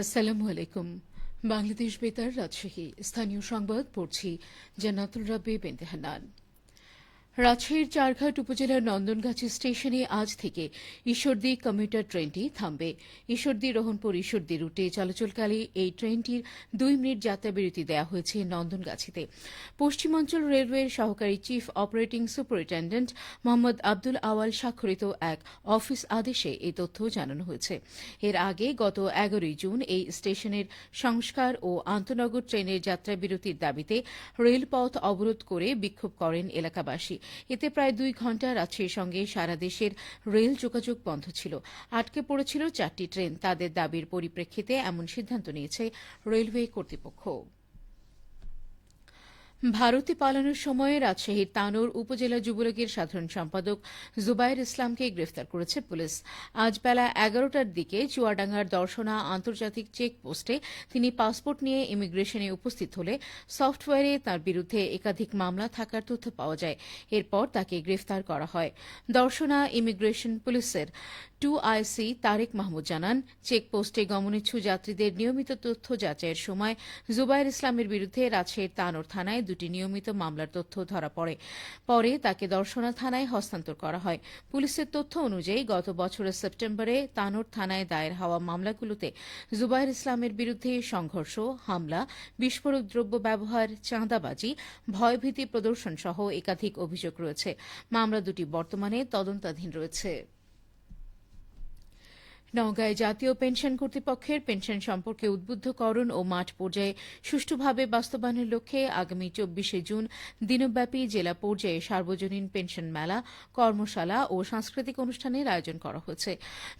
আসসালামু আলাইকুম। বাংলাদেশ বেতার রাজশাহী। স্থানীয় সংবাদ পড়ছি জান্নাতুল রাব্বি বিনতে রাজশাহীর চারঘাট উপজেলার নন্দনগাছি স্টেশনে আজ থেকে ঈশ্বরদী কমিউটার ট্রেনটি থামবে। ঈশ্বরদী, রোহনপুর ঈশ্বরদী রুটে চলাচলকালে এই ট্রেনটির দুই মিনিট যাত্রাবিরতি দেওয়া হয়েছে নন্দনগাছিতে। পশ্চিমাঞ্চল রেলওয়ের সহকারী chief operating superintendent Mohammad Abdul Awal স্বাক্ষরিত এক অফিস আদেশে এই তথ্য জানানো হয়েছে। এর আগে গত এগারোই জুন এই স্টেশনের সংস্কার ও আন্তনগর ট্রেনের যাত্রাবিরতির দাবিতে রেলপথ অবরোধ করে বিক্ষোভ করেন এলাকাবাসী। এতে প্রায় দুই ঘণ্টা রাজশাহীর সঙ্গে সারা দেশের রেল যোগাযোগ বন্ধ ছিল। আটকে পড়েছিল চারটি ট্রেন। তাদের দাবির পরিপ্রেক্ষিতে এমন সিদ্ধান্ত নিয়েছে রেলওয়ে কর্তৃপক্ষ। ভারতে পালানোর সময় রাজশাহীর তানোর উপজেলা যুবলীগের সাধারণ সম্পাদক জুবাইর ইসলামকে গ্রেফতার করেছে পুলিশ। আজ বেলা এগারোটার দিকে চুয়াডাঙ্গার দর্শনা আন্তর্জাতিক চেকপোস্টে তিনি পাসপোর্ট নিয়ে ইমিগ্রেশনে উপস্থিত হলে সফটওয়্যারে তার বিরুদ্ধে একাধিক মামলা থাকার তথ্য পাওয়া যায়। এরপর তাকে গ্রেফতার করা হয়। দর্শনা ইমিগ্রেশন পুলিশের টু আইসি তারেক মাহমুদ জানান, চেকপোস্টে গমনিচ্ছু যাত্রীদের নিয়মিত তথ্য যাচাইয়ের সময় জুবাইর ইসলামের বিরুদ্ধে রাজশাহীর তানোর থানায় দুটি নিয়মিত মামলার তথ্য ধরা পড়ে। পরে তাকে দর্শনা থানায় হস্তান্তর করা হয়। পুলিশের তথ্য অনুযায়ী গত বছরের সেপ্টেম্বরে তানোর থানায় দায়ের হওয়া মামলাগুলোতে জুবাইর ইসলামের বিরুদ্ধে সংঘর্ষ, হামলা, বিস্ফোরক দ্রব্য ব্যবহার, চাঁদাবাজি, ভয়ভীতি প্রদর্শন সহ একাধিক অভিযোগ রয়েছে। মামলা দুটি বর্তমানে তদন্তাধীন রয়েছে। নওগাঁয় জাতীয় পেনশন কর্তৃপক্ষের পেনশন সম্পর্কে উদ্বুদ্ধকরণ ও মাঠ পর্যায়ে সুষ্ঠুভাবে বাস্তবায়নের লক্ষ্যে আগামী চব্বিশে জুন দিনব্যাপী জেলা পর্যায়ে সার্বজনীন পেনশন মেলা, কর্মশালা ও সাংস্কৃতিক অনুষ্ঠানের আয়োজন করা হয়েছে।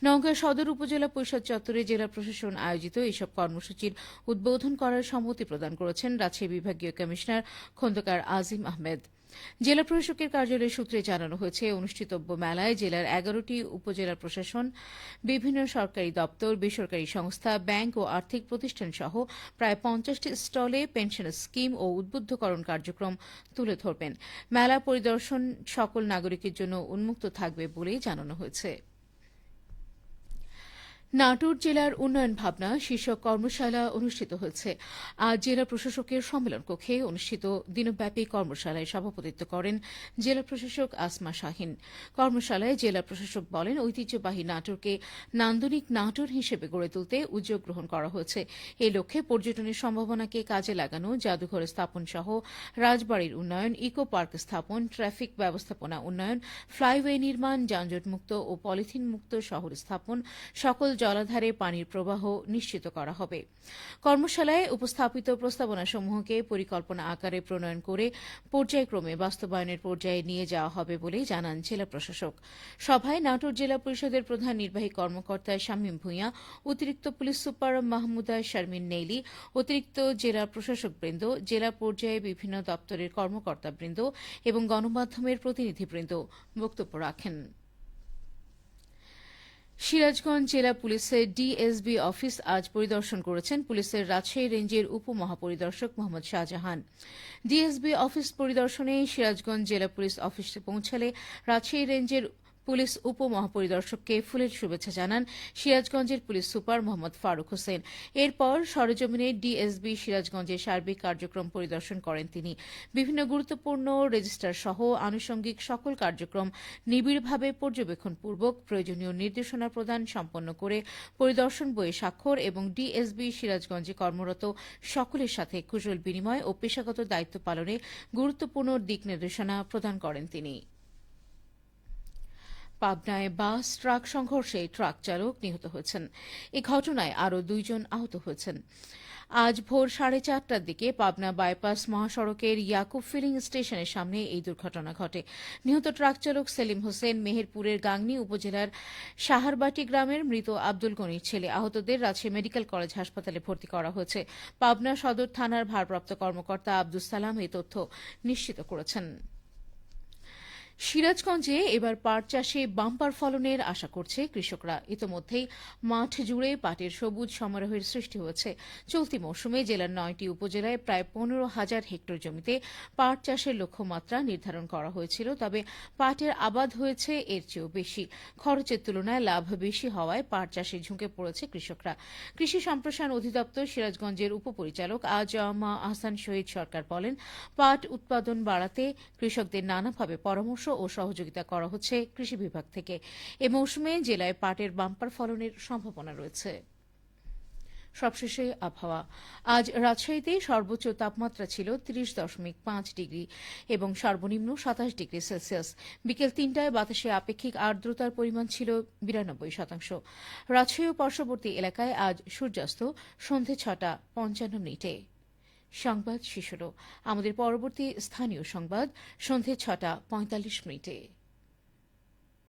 নওগাঁ সদর উপজেলা পরিষদ চত্বরে জেলা প্রশাসন আয়োজিত এসব কর্মসূচির উদ্বোধন করার সম্মতি প্রদান করেছেন রাজশাহী বিভাগীয় কমিশনার খন্দকার আজিম আহমেদ। জেলা প্রশাসকের কার্যালয় সূত্রে জানানো হয়েছে, অনুষ্ঠিতব্য মেলায় জেলার এগারোটি উপজেলা প্রশাসন, বিভিন্ন সরকারি দপ্তর, বেসরকারি সংস্থা, ব্যাংক ও আর্থিক প্রতিষ্ঠান সহ প্রায় পঞ্চাশটি স্টলে পেনশন স্কিম ও উদ্বুদ্ধকরণ কার্যক্রম তুলে ধরবেন। মেলা পরিদর্শন সকল নাগরিকের জন্য উন্মুক্ত থাকবে বলেই জানানো হয়েছে। নাটোর জেলার উন্নয়ন ভাবনা শীর্ষক কর্মশালা অনুষ্ঠিত হয়েছে। আজ জেলা প্রশাসকের সম্মেলন কক্ষে অনুষ্ঠিত দিনব্যাপী কর্মশালায় সভাপতিত্ব করেন জেলা প্রশাসক আসমা শাহিন। কর্মশালায় জেলা প্রশাসক বলেন, ঐতিহ্যবাহী নাটোরকে নান্দনিক নাটোর হিসেবে গড়ে তুলতে উদ্যোগ গ্রহণ করা হয়েছে। এই লক্ষ্যে পর্যটনের সম্ভাবনাকে কাজে লাগানো, জাদুঘর স্থাপন সহ রাজবাড়ির উন্নয়ন, ইকো পার্ক স্থাপন, ট্রাফিক ব্যবস্থাপনা উন্নয়ন, ফ্লাইওয়ে নির্মাণ, যানজটমুক্ত ও পলিথিন মুক্ত শহর স্থাপন, সকল জলাধারে পানির প্রবাহ নিশ্চিত করা হবে। কর্মশালায় উপস্থাপিত প্রস্তাবনাসমূহকে পরিকল্পনা আকারে প্রণয়ন করে পর্যায়ক্রমে বাস্তবায়নের পর্যায়ে নিয়ে যাওয়া হবে বলে জানান জেলা প্রশাসক। সভায় নাটোর জেলা পরিষদের প্রধান নির্বাহী কর্মকর্তা শামীম ভূঁইয়া, অতিরিক্ত পুলিশ সুপার মাহমুদা শারমিন নেইলি, অতিরিক্ত জেলা প্রশাসকবৃন্দ, জেলা পর্যায়ে বিভিন্ন দপ্তরের কর্মকর্তাবৃন্দ এবং গণমাধ্যমের প্রতিনিধিবৃন্দ বক্তব্য রাখেন। সিরাজগঞ্জ জেলা পুলিশের ডিএসবি অফিস আজ পরিদর্শন করেছেন পুলিশের রাজশাহী রেঞ্জের উপমহাপরিদর্শক মোহাম্মদ শাহজাহান। ডিএসবি অফিস পরিদর্শনে সিরাজগঞ্জ জেলা পুলিশ অফিসে পৌঁছালে রাজশাহী রেঞ্জের পুলিশ উপমহাপরিদর্শককে ফুলের শুভেচ্ছা জানান সিরাজগঞ্জের পুলিশ সুপার মোহাম্মদ ফারুক হোসেন। এরপর সরেজমিনে ডিএসবি সিরাজগঞ্জের সার্বিক কার্যক্রম পরিদর্শন করেন তিনি। বিভিন্ন গুরুত্বপূর্ণ রেজিস্টার সহ আনুষঙ্গিক সকল কার্যক্রম নিবিড়ভাবে পর্যবেক্ষণপূর্বক প্রয়োজনীয় নির্দেশনা প্রদান সম্পন্ন করে পরিদর্শন বইয়ে স্বাক্ষর এবং ডিএসবি সিরাজগঞ্জে কর্মরত সকলের সাথে কুশল বিনিময় ও পেশাগত দায়িত্ব পালনে গুরুত্বপূর্ণ দিক নির্দেশনা প্রদান করেন তিনি। পাবনায় বাস, ট্রাক সংঘর্ষে ট্রাক চালক নিহত হয়েছেন। এ ঘটনায় আরও দুইজন আহত হয়েছেন। আজ ভোর সাড়ে চারটার দিকে পাবনা বাইপাস মহাসড়কের ইয়াকুব ফিলিং স্টেশনের সামনে এই দুর্ঘটনা ঘটে। নিহত ট্রাক চালক সেলিম হোসেন মেহেরপুরের গাংনী উপজেলার সাহারবাটি গ্রামের মৃত আব্দুল গনির ছেলে। আহতদের রাজশাহী মেডিকেল কলেজ হাসপাতালে ভর্তি করা হয়েছে। পাবনা সদর থানার ভারপ্রাপ্ত কর্মকর্তা আব্দুল সালাম এই তথ্য নিশ্চিত করেছেন। সিরাজগঞ্জে এবার পাট চাষে বাম্পার ফলনের আশা করছে কৃষকরা। ইতোমধ্যেই মাঠ জুড়ে পাটের সবুজ সমারোহের সৃষ্টি হয়েছে। চলতি মৌসুমে জেলার নয়টি উপজেলায় প্রায় পনেরো হাজার হেক্টর জমিতে পাট চাষের লক্ষ্যমাত্রা নির্ধারণ করা হয়েছিল, তবে পাটের আবাদ হয়েছে এর চেয়েও বেশি। খরচের তুলনায় লাভ বেশি হওয়ায় পাট চাষে ঝুঁকে পড়েছে কৃষকরা। কৃষি সম্প্রসারণ অধিদপ্তর সিরাজগঞ্জের উপপরিচালক আজমা আহসান শহীদ সরকার বলেন, পাট উৎপাদন বাড়াতে কৃষকদের নানাভাবে পরামর্শ ও সহযোগিতা করা হচ্ছে কৃষি বিভাগ থেকে। এ মৌসুমে জেলায় পাটের বাম্পার ফলনের সম্ভাবনা রয়েছে। সবশেষে আবহাওয়া। আজ রাজশাহীতে সর্বোচ্চ তাপমাত্রা ছিল তিরিশ দশমিক পাঁচ ডিগ্রি এবং সর্বনিম্ন সাতাশ ডিগ্রি সেলসিয়াস। বিকেল তিনটায় বাতাসে আপেক্ষিক আর্দ্রতার পরিমাণ ছিল বিরানব্বই শতাংশ। রাজশাহী ও পার্শ্ববর্তী এলাকায় আজ সূর্যাস্ত সন্ধে ছটা পঞ্চান্ন মিনিটে। সংবাদ শেষ হল। আমাদের পরবর্তী স্থানীয় সংবাদ সন্ধে ছটা পঁয়তাল্লিশ মিনিটে।